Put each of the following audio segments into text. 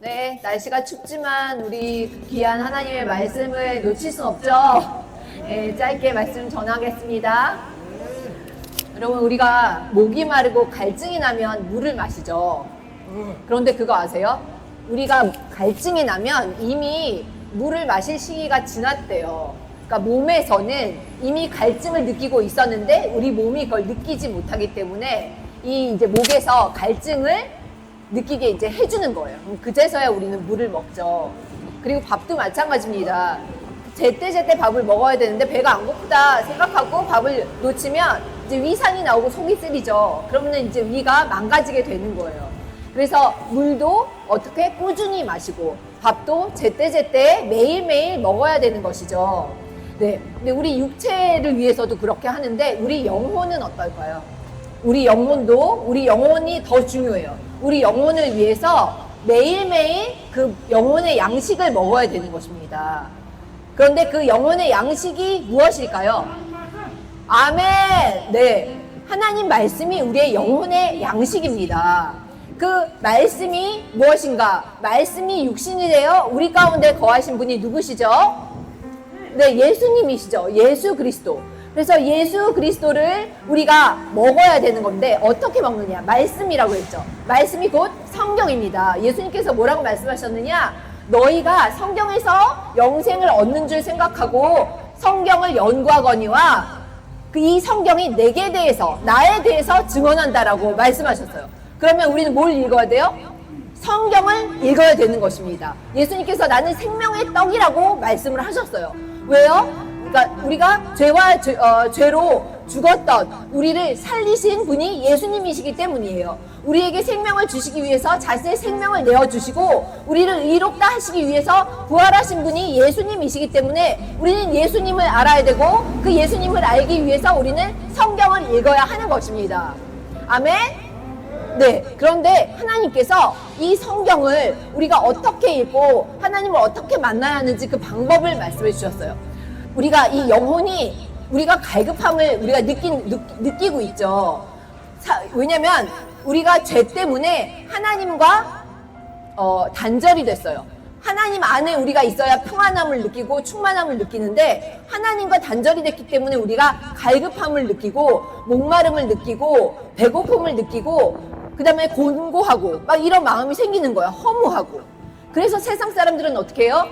네, 날씨가 춥지만 우리 귀한 하나님의 말씀을 놓칠 수 없죠. 네, 짧게 말씀 전하겠습니다. 여러분, 우리가 목이 마르고 갈증이 나면 물을 마시죠. 그런데 그거 아세요? 우리가 갈증이 나면 이미 물을 마실 시기가 지났대요. 그러니까 몸에서는 이미 갈증을 느끼고 있었는데 우리 몸이 그걸 느끼지 못하기 때문에 이 이제 목에서 갈증을 느끼게 이제 해주는 거예요. 그제서야 우리는 물을 먹죠. 그리고 밥도 마찬가지입니다. 제때제때 밥을 먹어야 되는데 배가 안 고프다 생각하고 밥을 놓치면 이제 위산이 나오고 속이 쓰리죠. 그러면 이제 위가 망가지게 되는 거예요. 그래서 물도 어떻게 꾸준히 마시고 밥도 제때제때 매일매일 먹어야 되는 것이죠. 네. 근데 우리 육체를 위해서도 그렇게 하는데 우리 영혼은 어떨까요? 우리 영혼도 우리 영혼이 더 중요해요. 우리 영혼을 위해서 매일매일 그 영혼의 양식을 먹어야 되는 것입니다. 그런데 그 영혼의 양식이 무엇일까요? 아멘! 네. 하나님 말씀이 우리의 영혼의 양식입니다. 그 말씀이 무엇인가? 말씀이 육신이 되어 우리 가운데 거하신 분이 누구시죠? 네, 예수님이시죠. 예수 그리스도. 그래서 예수 그리스도를 우리가 먹어야 되는 건데 어떻게 먹느냐? 말씀이라고 했죠. 말씀이 곧 성경입니다. 예수님께서 뭐라고 말씀하셨느냐? 너희가 성경에서 영생을 얻는 줄 생각하고 성경을 연구하거니와 그 이 성경이 내게 대해서 나에 대해서 증언한다라고 말씀하셨어요. 그러면 우리는 뭘 읽어야 돼요? 성경을 읽어야 되는 것입니다. 예수님께서 나는 생명의 떡이라고 말씀을 하셨어요. 왜요? 그러니까 우리가 죄와 죄, 어, 죄로 죽었던 우리를 살리신 분이 예수님이시기 때문이에요. 우리에게 생명을 주시기 위해서 자신의 생명을 내어 주시고 우리를 의롭다 하시기 위해서 부활하신 분이 예수님이시기 때문에 우리는 예수님을 알아야 되고 그 예수님을 알기 위해서 우리는 성경을 읽어야 하는 것입니다. 아멘. 네. 그런데 하나님께서 이 성경을 우리가 어떻게 읽고 하나님을 어떻게 만나야 하는지 그 방법을 말씀해 주셨어요. 우리가 이 영혼이 우리가 갈급함을 우리가 느낀, 느, 느끼고 있죠. 사- 왜냐면 우리가 죄 때문에 하나님과 어, 단절이 됐어요. 하나님 안에 우리가 있어야 평안함을 느끼고 충만함을 느끼는데 하나님과 단절이 됐기 때문에 우리가 갈급함을 느끼고 목마름을 느끼고 배고픔을 느끼고 그 다음에 곤고하고 막 이런 마음이 생기는 거야. 허무하고. 그래서 세상 사람들은 어떻게 해요?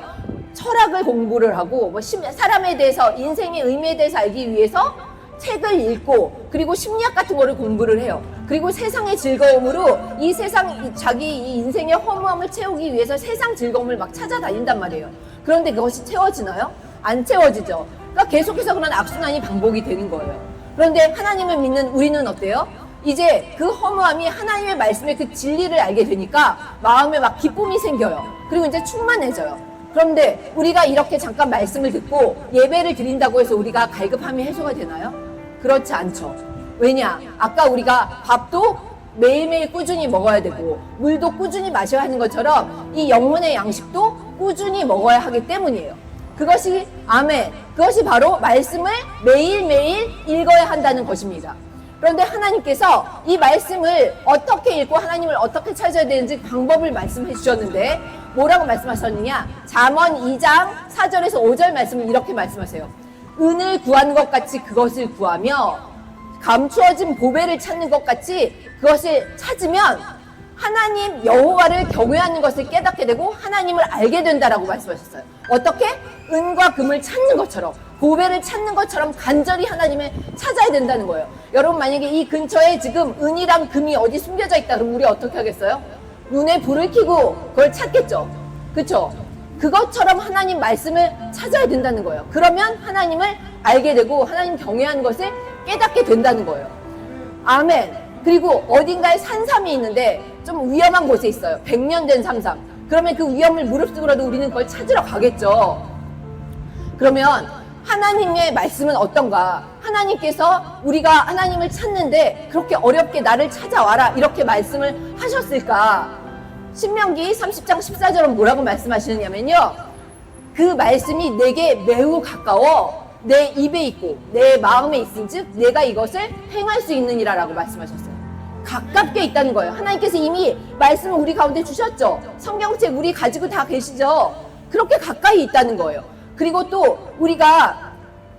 철학을 공부를 하고 뭐 심- 사람에 대해서 인생의 의미에 대해서 알기 위해서 책을 읽고 그리고 심리학 같은 거를 공부를 해요. 그리고 세상의 즐거움으로 이 세상 이 자기 이 인생의 허무함을 채우기 위해서 세상 즐거움을 막 찾아다닌단 말이에요. 그런데 그것이 채워지나요? 안 채워지죠. 그러니까 계속해서 그런 악순환이 반복이 되는 거예요. 그런데 하나님을 믿는 우리는 어때요? 이제 그 허무함이 하나님의 말씀의 그 진리를 알게 되니까 마음에 막 기쁨이 생겨요. 그리고 이제 충만해져요. 그런데 우리가 이렇게 잠깐 말씀을 듣고 예배를 드린다고 해서 우리가 갈급함이 해소가 되나요? 그렇지 않죠. 왜냐? 아까 우리가 밥도 매일매일 꾸준히 먹어야 되고 물도 꾸준히 마셔야 하는 것처럼 이 영혼의 양식도 꾸준히 먹어야 하기 때문이에요. 그것이 아멘. 그것이 바로 말씀을 매일매일 읽어야 한다는 것입니다. 그런데 하나님께서 이 말씀을 어떻게 읽고 하나님을 어떻게 찾아야 되는지 방법을 말씀해 주셨는데 뭐라고 말씀하셨느냐? 잠언 2장 4절에서 5절 말씀을 이렇게 말씀하세요. 은을 구하는 것 같이 그것을 구하며 감추어진 보배를 찾는 것 같이 그것을 찾으면 하나님 여호와를 경외하는 것을 깨닫게 되고 하나님을 알게 된다라고 말씀하셨어요. 어떻게? 은과 금을 찾는 것처럼 보배를 찾는 것처럼 간절히 하나님을 찾아야 된다는 거예요. 여러분 만약에 이 근처에 지금 은이랑 금이 어디 숨겨져 있다 그러면 우리 어떻게 하겠어요? 눈에 불을 켜고 그걸 찾겠죠. 그렇죠? 그것처럼 하나님 말씀을 찾아야 된다는 거예요. 그러면 하나님을 알게 되고 하나님 경외하는 것을 깨닫게 된다는 거예요. 아멘. 그리고 어딘가에 산삼이 있는데 좀 위험한 곳에 있어요. 100년 된 산삼. 그러면 그 위험을 무릅쓰고라도 우리는 그걸 찾으러 가겠죠. 그러면 하나님의 말씀은 어떤가? 하나님께서 우리가 하나님을 찾는데 그렇게 어렵게 나를 찾아와라 이렇게 말씀을 하셨을까? 신명기 30장 14절은 뭐라고 말씀하시느냐면요. 그 말씀이 내게 매우 가까워 내 입에 있고 내 마음에 있은즉 내가 이것을 행할 수 있느니라라고 말씀하셨어요. 가깝게 있다는 거예요. 하나님께서 이미 말씀을 우리 가운데 주셨죠. 성경책 우리 가지고 다 계시죠. 그렇게 가까이 있다는 거예요. 그리고 또 우리가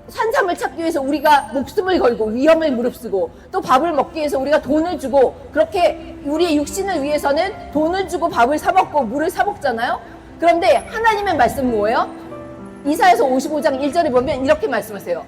산삼을 찾기 위해서 우리가 목숨을 걸고 위험을 무릅쓰고 또 밥을 먹기 위해서 우리가 돈을 주고 그렇게 우리의 육신을 위해서는 돈을 주고 밥을 사 먹고 물을 사 먹잖아요. 그런데 하나님의 말씀 뭐예요? 이사에서 55장 1절에 보면 이렇게 말씀하세요.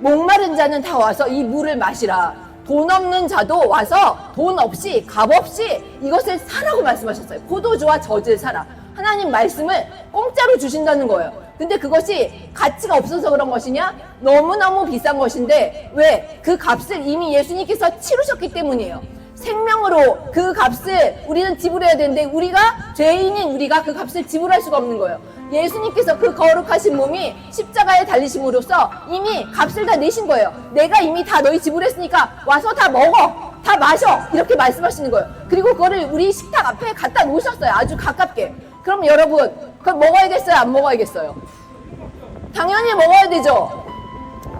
목마른 자는 다 와서 이 물을 마시라. 돈 없는 자도 와서 돈 없이 값 없이 이것을 사라고 말씀하셨어요. 포도주와 젖을 사라. 하나님 말씀을 공짜로 주신다는 거예요. 근데 그것이 가치가 없어서 그런 것이냐? 너무너무 비싼 것인데 왜? 그 값을 이미 예수님께서 치르셨기 때문이에요. 생명으로 그 값을 우리는 지불해야 되는데 우리가 죄인인 우리가 그 값을 지불할 수가 없는 거예요. 예수님께서 그 거룩하신 몸이 십자가에 달리심으로써 이미 값을 다 내신 거예요. 내가 이미 다 너희 지불했으니까 와서 다 먹어. 다 마셔. 이렇게 말씀하시는 거예요. 그리고 그거를 우리 식탁 앞에 갖다 놓으셨어요. 아주 가깝게. 그럼 여러분, 그걸 먹어야겠어요? 안 먹어야겠어요? 당연히 먹어야 되죠.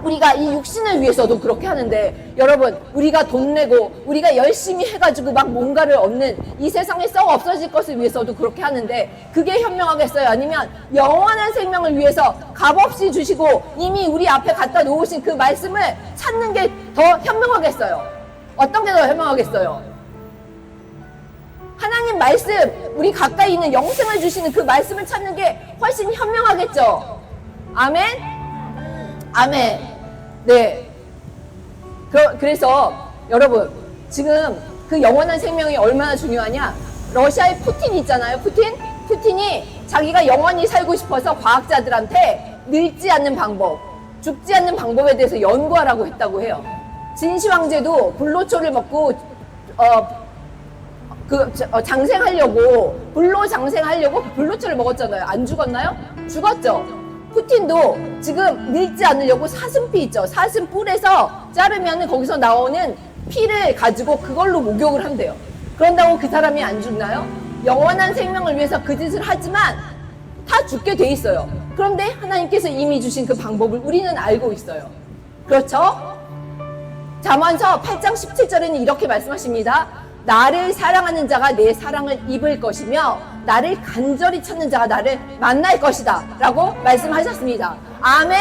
우리가 이 육신을 위해서도 그렇게 하는데 여러분 우리가 돈 내고 우리가 열심히 해가지고 막 뭔가를 얻는 이 세상에 썩 없어질 것을 위해서도 그렇게 하는데 그게 현명하겠어요? 아니면 영원한 생명을 위해서 값없이 주시고 이미 우리 앞에 갖다 놓으신 그 말씀을 찾는 게 더 현명하겠어요? 어떤 게 더 현명하겠어요? 하나님 말씀 우리 가까이 있는 영생을 주시는 그 말씀을 찾는 게 훨씬 현명하겠죠 아멘 아멘. 네. 그, 그래서 여러분 지금 그 영원한 생명이 얼마나 중요하냐? 러시아의 푸틴 있잖아요. 푸틴? 푸틴이 자기가 영원히 살고 싶어서 과학자들한테 늙지 않는 방법, 죽지 않는 방법에 대해서 연구하라고 했다고 해요. 진시 황제도 불로초를 먹고 어, 그 자- 어, 장생하려고 불로 장생하려고 그 불로초를 먹었잖아요. 안 죽었나요? 죽었죠. 푸틴도 지금 늙지 않으려고 사슴피 있죠. 사슴 뿔에서 자르면 거기서 나오는 피를 가지고 그걸로 목욕을 한대요. 그런다고 그 사람이 안 죽나요? 영원한 생명을 위해서 그 짓을 하지만 다 죽게 돼 있어요. 그런데 하나님께서 이미 주신 그 방법을 우리는 알고 있어요. 그렇죠? 잠언서 8장 17절에는 이렇게 말씀하십니다. 나를 사랑하는 자가 내 사랑을 입을 것이며 나를 간절히 찾는 자가 나를 만날 것이다. 라고 말씀하셨습니다. 아멘.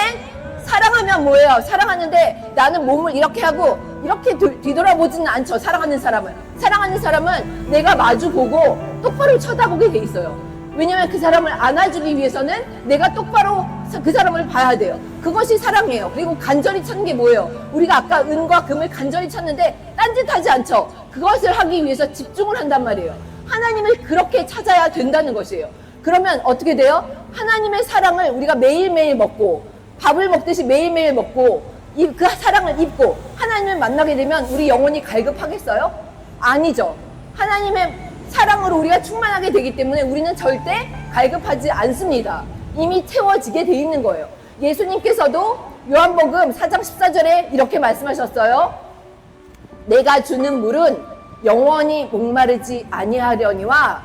사랑하면 뭐예요? 사랑하는데 나는 몸을 이렇게 하고 이렇게 뒤- 뒤돌아보지는 않죠. 사랑하는 사람을. 사랑하는 사람은 내가 마주보고 똑바로 쳐다보게 돼 있어요. 왜냐면 그 사람을 안아주기 위해서는 내가 똑바로 사- 그 사람을 봐야 돼요. 그것이 사랑이에요. 그리고 간절히 찾는 게 뭐예요? 우리가 아까 은과 금을 간절히 찾는데 딴짓하지 않죠. 그것을 하기 위해서 집중을 한단 말이에요. 하나님을 그렇게 찾아야 된다는 것이에요. 그러면 어떻게 돼요? 하나님의 사랑을 우리가 매일매일 먹고 밥을 먹듯이 매일매일 먹고 이- 그 사랑을 입고 하나님을 만나게 되면 우리 영혼이 갈급하겠어요? 아니죠. 하나님의 사랑으로 우리가 충만하게 되기 때문에 우리는 절대 갈급하지 않습니다. 이미 채워지게 돼 있는 거예요. 예수님께서도 요한복음 4장 14절에 이렇게 말씀하셨어요. 내가 주는 물은 영원히 목마르지 아니하려니와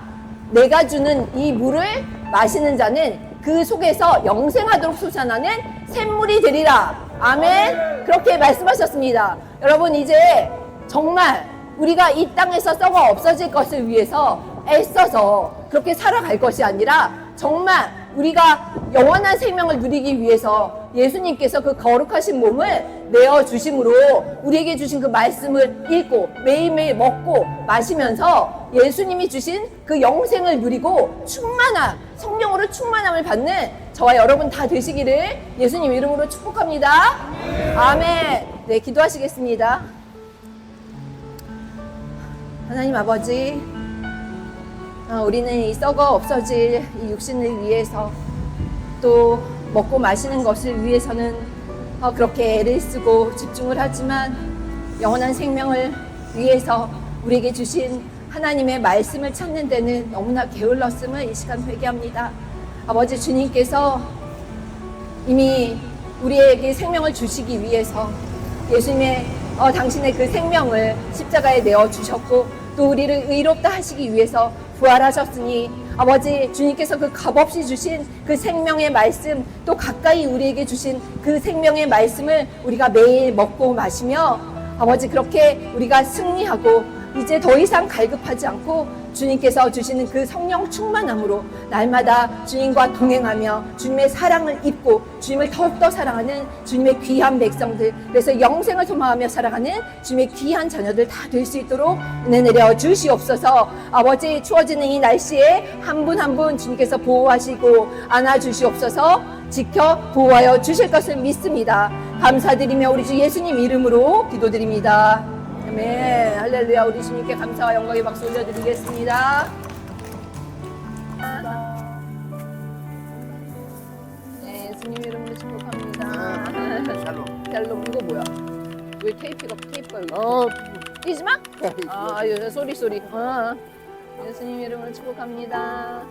내가 주는 이 물을 마시는 자는 그 속에서 영생하도록 솟아나는 샘물이 되리라. 아멘. 그렇게 말씀하셨습니다. 여러분 이제 정말 우리가 이 땅에서 썩어 없어질 것을 위해서 애써서 그렇게 살아갈 것이 아니라 정말 우리가 영원한 생명을 누리기 위해서 예수님께서 그 거룩하신 몸을 내어 주심으로 우리에게 주신 그 말씀을 읽고 매일매일 먹고 마시면서 예수님이 주신 그 영생을 누리고 충만함, 성령으로 충만함을 받는 저와 여러분 다 되시기를 예수님 이름으로 축복합니다. 아멘. 네, 기도하시겠습니다. 하나님 아버지, 어, 우리는 이 썩어 없어질 이 육신을 위해서 또 먹고 마시는 것을 위해서는 어, 그렇게 애를 쓰고 집중을 하지만 영원한 생명을 위해서 우리에게 주신 하나님의 말씀을 찾는 데는 너무나 게을렀음을 이 시간 회개합니다. 아버지 주님께서 이미 우리에게 생명을 주시기 위해서 예수님의 어, 당신의 그 생명을 십자가에 내어 주셨고 또 우리를 의롭다 하시기 위해서 부활하셨으니 아버지 주님께서 그 값없이 주신 그 생명의 말씀 또 가까이 우리에게 주신 그 생명의 말씀을 우리가 매일 먹고 마시며 아버지 그렇게 우리가 승리하고 이제 더 이상 갈급하지 않고 주님께서 주시는 그 성령 충만함으로 날마다 주님과 동행하며 주님의 사랑을 입고 주님을 더욱더 사랑하는 주님의 귀한 백성들 그래서 영생을 소망하며 살아가는 주님의 귀한 자녀들 다 될 수 있도록 은혜 내려 주시옵소서. 아버지 추워지는 이 날씨에 한 분 한 분 주님께서 보호하시고 안아 주시옵소서. 지켜 보호하여 주실 것을 믿습니다. 감사드리며 우리 주 예수님 이름으로 기도드립니다 아멘. 할렐루야. 우리 주님께 감사와 영광의 박수 올려드리겠습니다. 네, 예수님 이름으로 축복합니다. 샬롬. 샬롬 이거 뭐야? 왜 테이프가 테이프가 여기? 어, 뛰지 마? 아, 요 소리 소리. 어. 예수님 이름으로 축복합니다.